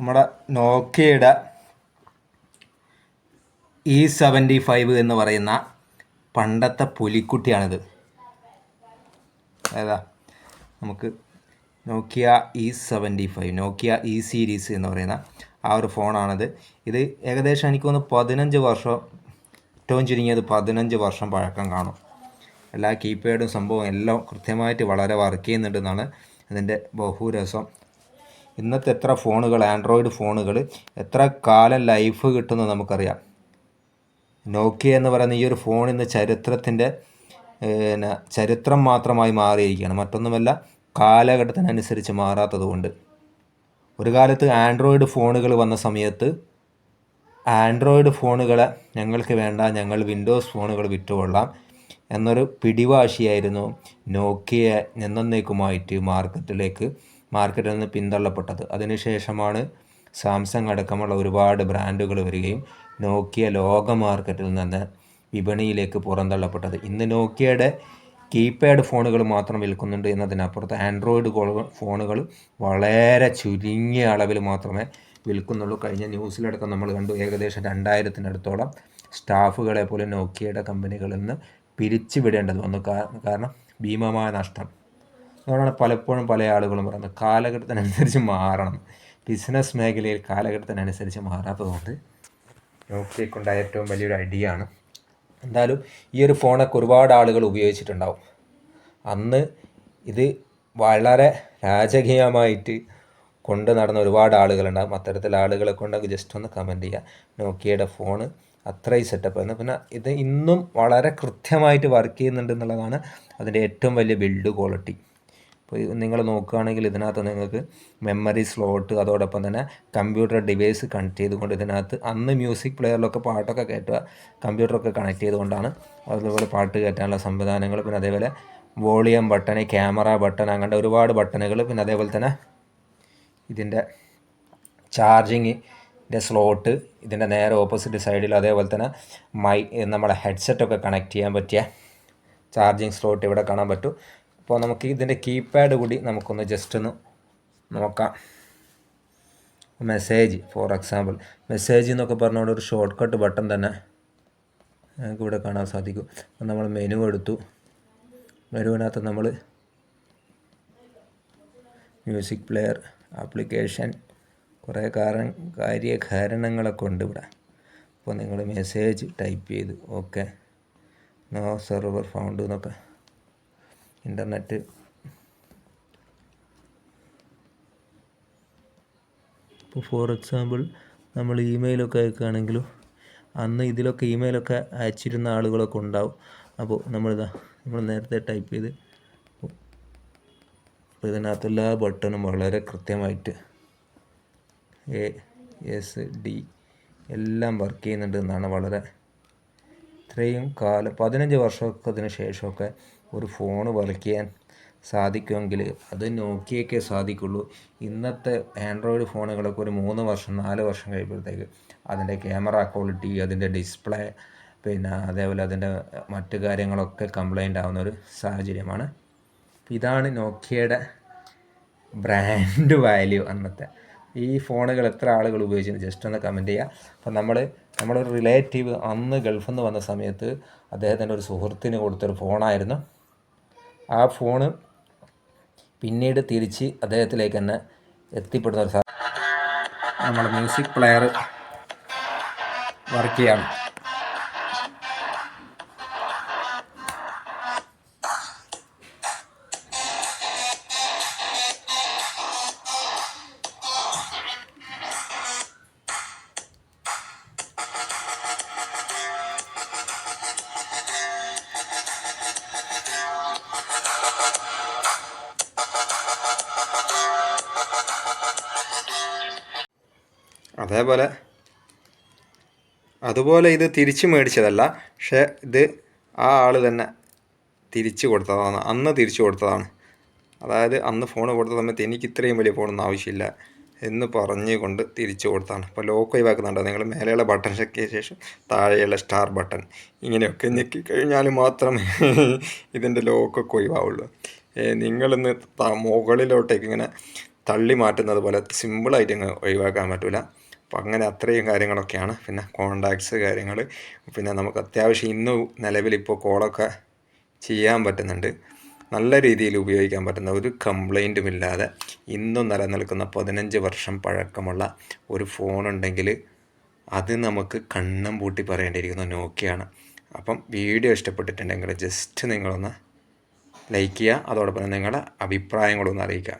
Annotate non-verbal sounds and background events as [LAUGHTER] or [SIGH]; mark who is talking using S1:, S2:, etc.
S1: നമ്മുടെ നോക്കിയയുടെ E seventy five എന്ന് പറയുന്ന പണ്ടത്തെ പുലിക്കുട്ടിയാണിത്. ഏതാ? നമുക്ക് Nokia E seventy five Nokia E series എന്ന് പറയുന്ന ആ ഒരു ഫോണാണിത്. ഇത് ഏകദേശം എനിക്ക് തോന്നുന്നു പതിനഞ്ച് വർഷം ഏറ്റവും ചുരുങ്ങിയത് പതിനഞ്ച് വർഷം പഴക്കം കാണും. എല്ലാ കീപാഡും സംഭവം എല്ലാം കൃത്യമായിട്ട് വളരെ വർക്ക് ചെയ്യുന്നുണ്ടെന്നാണ് അതിന്റെ ബഹുരസം. ഇന്നത്തെ എത്ര ഫോണുകൾ ആൻഡ്രോയിഡ് ഫോണുകൾ എത്ര കാലം ലൈഫ് കിട്ടുന്നു നമുക്കറിയാം. നോക്കിയ എന്ന് പറയുന്ന ഈ ഒരു ഫോൺ ഇന്ന് ചരിത്രത്തിന്റെ പിന്നെ ചരിത്രം മാത്രമായി മാറിയിരിക്കുകയാണ്. മറ്റൊന്നുമല്ല കാലഘട്ടത്തിനനുസരിച്ച് മാറാത്തതുകൊണ്ട്. ഒരു കാലത്ത് ആൻഡ്രോയിഡ് ഫോണുകൾ വന്ന സമയത്ത് ആൻഡ്രോയിഡ് ഫോണുകളെ ഞങ്ങൾക്ക് വേണ്ട ഞങ്ങൾ വിൻഡോസ് ഫോണുകൾ വിറ്റുകൊള്ളാം എന്നൊരു പിടിവാശിയായിരുന്നു നോക്കിയ എന്നേക്കുമായിട്ട് മാർക്കറ്റിലേക്ക് മാർക്കറ്റിൽ നിന്ന് പിന്തള്ളപ്പെട്ടത്. അതിനുശേഷമാണ് സാംസങ് അടക്കമുള്ള ഒരുപാട് ബ്രാൻഡുകൾ വരികയും നോക്കിയ ലോക മാർക്കറ്റിൽ നിന്ന് വിപണിയിലേക്ക് പുറന്തള്ളപ്പെട്ടത്. ഇന്ന് നോക്കിയയുടെ കീപാഡ് ഫോണുകൾ മാത്രം വിൽക്കുന്നുണ്ട് എന്നതിനപ്പുറത്ത് ആൻഡ്രോയിഡ് ഫോണുകൾ വളരെ ചുരുങ്ങിയ അളവിൽ മാത്രമേ വിൽക്കുന്നുള്ളൂ. കഴിഞ്ഞ ന്യൂസിലടക്കം നമ്മൾ കണ്ടു ഏകദേശം രണ്ടായിരത്തിനടുത്തോളം സ്റ്റാഫുകളെ പോലും നോക്കിയയുടെ കമ്പനികളിൽ നിന്ന് പിരിച്ചുവിടേണ്ടത് വന്നു കാരണം ഭീമമായ നഷ്ടം. അതുകൊണ്ടാണ് പലപ്പോഴും പല ആളുകളും പറയുന്നത് കാലഘട്ടത്തിനനുസരിച്ച് മാറണം. ബിസിനസ് മേഖലയിൽ കാലഘട്ടത്തിനനുസരിച്ച് മാറാത്തതുകൊണ്ട് നോക്കിയേക്കൊണ്ടായ ഏറ്റവും വലിയൊരു ആണ്. എന്തായാലും ഈ ഒരു ഫോണൊക്കെ ഒരുപാട് ആളുകൾ ഉപയോഗിച്ചിട്ടുണ്ടാവും. അന്ന് ഇത് വളരെ രാജകീയമായിട്ട് കൊണ്ട് നടന്ന ഒരുപാട് ആളുകളുണ്ടാകും അത്തരത്തിൽ ആളുകളെ കൊണ്ടൊക്കെ ജസ്റ്റ് ഒന്ന് കമന്റ് ചെയ്യുക നോക്കിയയുടെ ഫോണ് അത്രയും സെറ്റപ്പ് ആയിരുന്നു. പിന്നെ ഇത് ഇന്നും വളരെ കൃത്യമായിട്ട് വർക്ക് ചെയ്യുന്നുണ്ട് എന്നുള്ളതാണ് അതിന്റെ ഏറ്റവും വലിയ ബിൽഡ് ക്വാളിറ്റി ഇപ്പോൾ നിങ്ങൾ നോക്കുകയാണെങ്കിൽ ഇതിനകത്ത് നിങ്ങൾക്ക് മെമ്മറി സ്ലോട്ട് അതോടൊപ്പം തന്നെ കമ്പ്യൂട്ടർ ഡിവൈസ് കണക്ട് ചെയ്തുകൊണ്ട് ഇതിനകത്ത് അന്ന് മ്യൂസിക് പ്ലെയറിലൊക്കെ പാട്ടൊക്കെ കയറ്റുക കമ്പ്യൂട്ടറൊക്കെ കണക്ട് ചെയ്തുകൊണ്ടാണ് അതുപോലെ പാട്ട് കയറ്റാനുള്ള സംവിധാനങ്ങൾ. പിന്നെ അതേപോലെ വോളിയം ബട്ടൺ ക്യാമറ ബട്ടൺ അങ്ങനത്തെ ഒരുപാട് ബട്ടണുകൾ പിന്നെ അതേപോലെ തന്നെ ഇതിന്റെ ചാർജിങ്ങിന്റെ സ്ലോട്ട് ഇതിന്റെ നേരെ ഓപ്പോസിറ്റ് സൈഡിൽ അതേപോലെ തന്നെ മൈ നമ്മളെ ഹെഡ്സെറ്റൊക്കെ കണക്ട് ചെയ്യാൻ പറ്റിയ ചാർജിങ് സ്ലോട്ട് ഇവിടെ കാണാൻ പറ്റും. അപ്പോൾ നമുക്ക് ഇതിന്റെ കീപാഡ് കൂടി നമുക്കൊന്ന് ജസ്റ്റ് ഒന്ന് നോക്കാം. മെസ്സേജ് ഫോർ എക്സാമ്പിൾ മെസ്സേജ് എന്നൊക്കെ പറഞ്ഞുകൊണ്ട് ഒരു ഷോർട്ട് കട്ട് ബട്ടൺ തന്നെ നമുക്ക് ഇവിടെ കാണാൻ സാധിക്കും. നമ്മൾ മെനു എടുത്തു. മെനുവിനകത്ത് നമ്മൾ മ്യൂസിക് പ്ലെയർ ആപ്ലിക്കേഷൻ കുറേ കാരണം കാര്യ കാരണങ്ങളൊക്കെ ഉണ്ട് ഇവിടെ. അപ്പോൾ നിങ്ങൾ മെസ്സേജ് ടൈപ്പ് ചെയ്ത് ഓക്കെ നോ സെർവർ ഫൗണ്ട് എന്നൊക്കെ. ഇന്റർനെറ്റ് ഇപ്പോൾ ഫോർ എക്സാമ്പിൾ നമ്മൾ ഇമെയിലൊക്കെ അയക്കുകയാണെങ്കിലും അന്ന് ഇതിലൊക്കെ ഇമെയിലൊക്കെ അയച്ചിരുന്ന ആളുകളൊക്കെ ഉണ്ടാവും. അപ്പോൾ നമ്മളിതാ നമ്മൾ നേരത്തെ ടൈപ്പ് ചെയ്ത് അപ്പോൾ ഇതിനകത്ത് എല്ലാ ബട്ടണും വളരെ കൃത്യമായിട്ട് എ എസ് ഡി എല്ലാം വർക്ക് ചെയ്യുന്നുണ്ട് എന്നാണ് വളരെ ഇത്രയും കാലം പതിനഞ്ച് വർഷത്തിന് ശേഷമൊക്കെ ഒരു ഫോൺ വർക്ക് ചെയ്യാൻ സാധിക്കുമെങ്കിൽ അത് നോക്കിയൊക്കെ സാധിക്കുള്ളൂ. ഇന്നത്തെ ആൻഡ്രോയിഡ് ഫോണുകളൊക്കെ ഒരു മൂന്ന് വർഷം നാല് വർഷം കഴിയുമ്പോഴത്തേക്ക് അതിന്റെ ക്യാമറ ക്വാളിറ്റി അതിന്റെ ഡിസ്പ്ലേ പിന്നെ അതേപോലെ അതിന്റെ മറ്റു കാര്യങ്ങളൊക്കെ കംപ്ലൈന്റ് ആവുന്ന ഒരു സാഹചര്യമാണ്. ഇതാണ് നോക്കിയയുടെ ബ്രാൻഡ് വാല്യൂ [LAUGHS] അന്നത്തെ. ഈ ഫോണുകൾ എത്ര ആളുകൾ ഉപയോഗിച്ചു ജസ്റ്റ് ഒന്ന് കമന്റ് ചെയ്യുക. അപ്പം നമ്മൾ നമ്മളൊരു റിലേറ്റീവ് അന്ന് ഗൾഫിൽ നിന്ന് വന്ന സമയത്ത് അദ്ദേഹത്തിന്റെ ഒരു സുഹൃത്തിന് കൊടുത്തൊരു ഫോണായിരുന്നു ആ ഫോണ് പിന്നീട് തിരിച്ച് അദ്ദേഹത്തിലേക്ക് തന്നെ എത്തിപ്പെടുന്ന ഒരു നമ്മുടെ മ്യൂസിക് പ്ലെയർ വർക്ക് ചെയ്യാണ്. അതേപോലെ. അതുപോലെ ഇത് തിരിച്ചു മേടിച്ചതല്ല. പക്ഷേ ഇത് ആ ആൾ തന്നെ തിരിച്ചു കൊടുത്തതാണ്. അന്ന് തിരിച്ചു കൊടുത്തതാണ്. അതായത് അന്ന് ഫോൺ കൊടുത്ത സമയത്ത് എനിക്ക് ഇത്രയും വലിയ ഫോണൊന്നും ആവശ്യമില്ല എന്ന് പറഞ്ഞുകൊണ്ട് തിരിച്ചു കൊടുത്തതാണ് അപ്പോൾ ലോക്ക് ഒഴിവാക്കുന്നുണ്ടോ. നിങ്ങൾ മേലെയുള്ള ബട്ടൺ ചെക്കിയ ശേഷം താഴെയുള്ള സ്റ്റാർ ബട്ടൺ ഇങ്ങനെയൊക്കെ ഞെക്കി കഴിഞ്ഞാൽ മാത്രമേ [LAUGHS] ഇതിന്റെ ലോക്കൊക്കെ ഒഴിവാവുള്ളൂ. നിങ്ങളിന്ന് മുകളിലോട്ടേക്ക് ഇങ്ങനെ തള്ളി മാറ്റുന്നത് പോലെ സിമ്പിളായിട്ട് ഇങ്ങനെ ഒഴിവാക്കാൻ പറ്റില്ല അപ്പോൾ അങ്ങനെ അത്രയും കാര്യങ്ങളൊക്കെയാണ്. പിന്നെ കോണ്ടാക്ട്സ് കാര്യങ്ങൾ പിന്നെ നമുക്ക് അത്യാവശ്യം ഇന്ന് നിലവിലിപ്പോൾ കോളൊക്കെ ചെയ്യാൻ പറ്റുന്നുണ്ട്. നല്ല രീതിയിൽ ഉപയോഗിക്കാൻ പറ്റുന്ന ഒരു കംപ്ലൈന്റും ഇല്ലാതെ ഇന്നും നിലനിൽക്കുന്ന പതിനഞ്ച് വർഷം പഴക്കമുള്ള ഒരു ഫോണുണ്ടെങ്കിൽ അത് നമുക്ക് കണ്ണം പൂട്ടി പറയേണ്ടിയിരിക്കുന്ന നോക്കിയാണ്. അപ്പം വീഡിയോ ഇഷ്ടപ്പെട്ടിട്ടുണ്ടെങ്കിൽ ജസ്റ്റ് നിങ്ങളൊന്ന് ലൈക്ക് ചെയ്യുക. അതോടൊപ്പം നിങ്ങളുടെ അഭിപ്രായങ്ങളൊന്ന് അറിയിക്കുക.